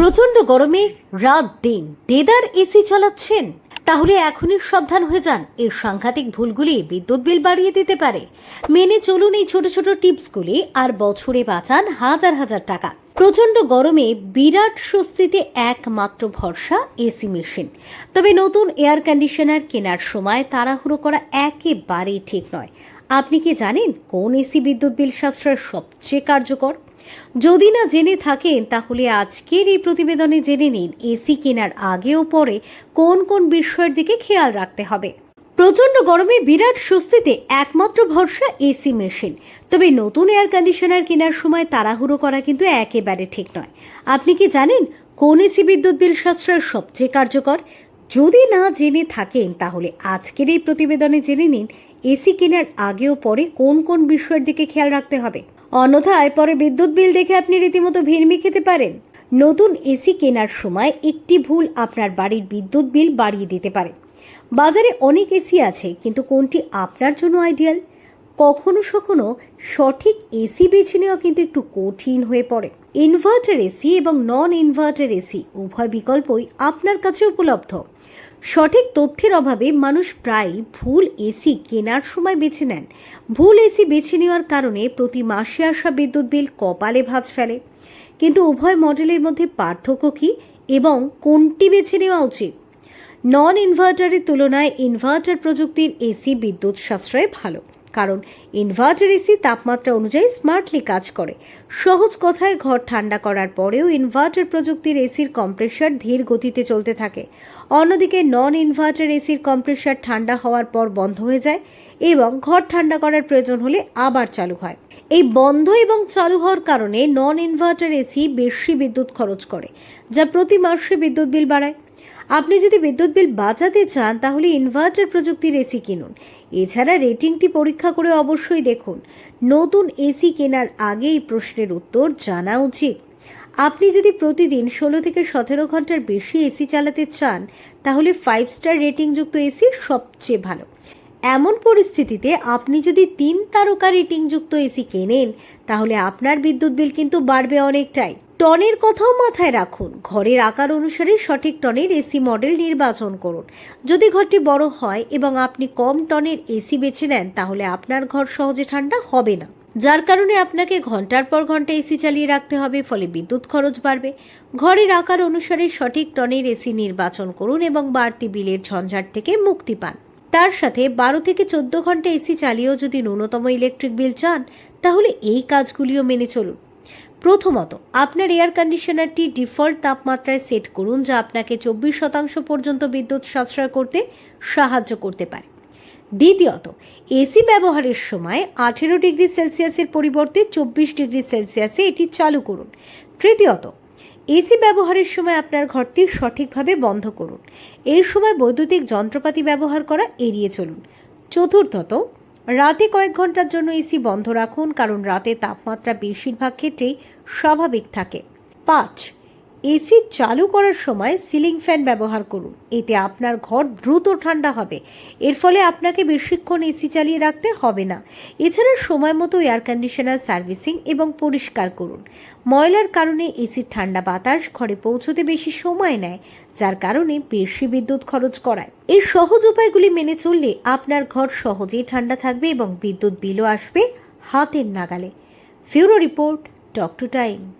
প্রচণ্ড গরমে রাত দিন দেদার এসি চালাচ্ছেন। তাহলে এখনই সাবধান হয়ে যান। এর সাংঘাতিক ভুলগুলি বিদ্যুৎ বিল বাড়িয়ে দিতে পারে। মেনে চলুন এই ছোট ছোট টিপসগুলি আর বছরে বাঁচান হাজার হাজার টাকা। প্রচণ্ড গরমে বিরাট স্বস্তিতে একমাত্র ভরসা এসি মেশিন। তবে নতুন এয়ার কন্ডিশনার কেনার সময় তাড়াহুড়ো করা একেবারেই ঠিক নয়। আপনি কি জানেন কোন এসি বিদ্যুৎ বিল সাশ্রয় সবচেয়ে কার্যকর? যদি না জেনে থাকেন, তাহলে আজকের এই প্রতিবেদনে জেনে নিন, এসি কেনার আগে ও পরে কোন কোন বিষয়ের দিকে খেয়াল রাখতে হবে। প্রচণ্ড গরমে বিরাট স্বস্তিতে একমাত্র ভরসা এসি মেশিন। তবে নতুন এয়ার কন্ডিশনার কেনার সময় তাড়াহুড়ো করা কিন্তু একেবারে ঠিক নয়। আপনি কি জানেন, কোন এসি বিদ্যুৎ বিল সাশ্রয় সবচেয়ে কার্যকর? যদি না জেনে থাকেন, তাহলে আজকের এই প্রতিবেদনে জেনে নিন এসি কেনার আগেও পরে কোন কোন বিষয়ের দিকে খেয়াল রাখতে হবে? অন্যথায় পরে বিদ্যুৎ বিল দেখে আপনি রীতিমতো ভিড়মি খেতে পারেন। নতুন এসি কেনার সময় একটি ভুল আপনার বাড়ির বিদ্যুৎ বিল বাড়িয়ে দিতে পারে। বাজারে অনেক এসি আছে, কিন্তু কোনটি আপনার জন্য আইডিয়াল কখনো কখনো সঠিক এসি বেছে নেওয়া কিন্তু একটু কঠিন হয়ে পড়ে। ইনভার্টার এসি এবং নন ইনভার্টার এসি উভয় বিকল্পই আপনার কাছে উপলব্ধ। সঠিক তথ্যের অভাবে মানুষ প্রায় ভুল এসি কেনার সময় বেছে নেন। ভুল এসি বেছে নেওয়ার কারণে প্রতি মাসে আসা বিদ্যুৎ বিল কপালে ভাঁজ ফেলে। কিন্তু উভয় মডেলের মধ্যে পার্থক্য কী এবং কোনটি বেছে নেওয়া উচিত? নন ইনভার্টারের তুলনায় ইনভার্টার প্রযুক্তির এসি বিদ্যুৎ সাশ্রয়ে ভালো। কারণ ইনভার্টার এসি তাপমাত্রা অনুযায়ী স্মার্টলি কাজ করে। সহজ কথায় ঘর ঠান্ডা করার পরেও ইনভার্টার প্রযুক্তির এসির কম্প্রেসার ধীর গতিতে চলতে থাকে। অন্যদিকে নন ইনভার্টার এসির কম্প্রেসার ঠান্ডা হওয়ার পর বন্ধ হয়ে যায়। এবং ঘর ঠান্ডা করার প্রয়োজন হলে আবার চালু হয়। এই বন্ধ এবং চালু হওয়ার কারণে নন ইনভার্টার এসি বেশি বিদ্যুৎ খরচ করে, যা প্রতি মাসে বিদ্যুৎ বিল বাড়ায়। আপনি যদি বিদ্যুৎ বিল বাঁচাতে চান, তাহলে ইনভার্টার প্রযুক্তির এসি কিনুন। এছাড়া রেটিংটি পরীক্ষা করে অবশ্যই দেখুন। নতুন এসি কেনার আগে এই প্রশ্নের উত্তর জানা উচিত। আপনি যদি প্রতিদিন ষোলো থেকে সতেরো ঘণ্টার বেশি এসি চালাতে চান, তাহলে ফাইভ স্টার রেটিংযুক্ত এসি সবচেয়ে ভালো। এমন পরিস্থিতিতে আপনি যদি তিন তারকা রেটিংযুক্ত এসি কেনেন, তাহলে আপনার বিদ্যুৎ বিল কিন্তু বাড়বে অনেকটাই। টনের কথাও মাথায় রাখুন, ঘরের আকার অনুসারে সঠিক টনের এসি মডেল নির্বাচন করুন। যদি ঘরটি বড় হয় এবং আপনি কম টনের এসি বেছে নেন, তাহলে আপনার ঘর সহজে ঠান্ডা হবে না। যার কারণে আপনাকে ঘণ্টার পর ঘণ্টা এসি চালিয়ে রাখতে হবে, ফলে বিদ্যুৎ খরচ বাড়বে। ঘরের আকার অনুসারে সঠিক টনের এসি নির্বাচন করুন এবং বাড়তি বিলের ঝঞ্ঝাট থেকে মুক্তি পান। তার সাথে বারো থেকে চোদ্দ ঘণ্টা এসি চালিয়েও যদি ন্যূনতম ইলেকট্রিক বিল চান, তাহলে এই কাজগুলিও মেনে চলুন। প্রথমত, আপনার এয়ার কন্ডিশনারটি ডিফল্ট তাপমাত্রায় সেট করুন, যা আপনাকে চব্বিশ শতাংশ পর্যন্ত বিদ্যুৎ সাশ্রয় করতে সাহায্য করতে পারে। দ্বিতীয়ত, এসি ব্যবহারের সময় আঠেরো ডিগ্রি সেলসিয়াসের পরিবর্তে চব্বিশ ডিগ্রি সেলসিয়াসে এটি চালু করুন। তৃতীয়ত এসি ব্যবহারের সময় আপনার ঘরটি সঠিকভাবে বন্ধ করুন। এর সময় বৈদ্যুতিক যন্ত্রপাতি ব্যবহার করা এড়িয়ে চলুন। চতুর্থত, রাতে কয়েক ঘণ্টার জন্য এসি বন্ধ রাখুন, কারণ রাতে তাপমাত্রা বেশিরভাগ ক্ষেত্রেই স্বাভাবিক থাকে। পাঁচ এসি চালু করার সময় সিলিং ফ্যান ব্যবহার করুন। এতে আপনার ঘর দ্রুত ঠান্ডা হবে। এর ফলে আপনাকে বেশিক্ষণ এসি চালিয়ে রাখতে হবে না। এছাড়া সময় মতো এয়ার কন্ডিশনার সার্ভিসিং এবং পরিষ্কার করুন। ময়লার কারণে এসির ঠান্ডা বাতাস ঘরে পৌঁছতে বেশি সময় নেয়, যার কারণে বেশি বিদ্যুৎ খরচ করায়। এই সহজ উপায়গুলি মেনে চললে আপনার ঘর সহজেই ঠান্ডা থাকবে এবং বিদ্যুৎ বিলও আসবে হাতের নাগালে। Bureau report talk to time.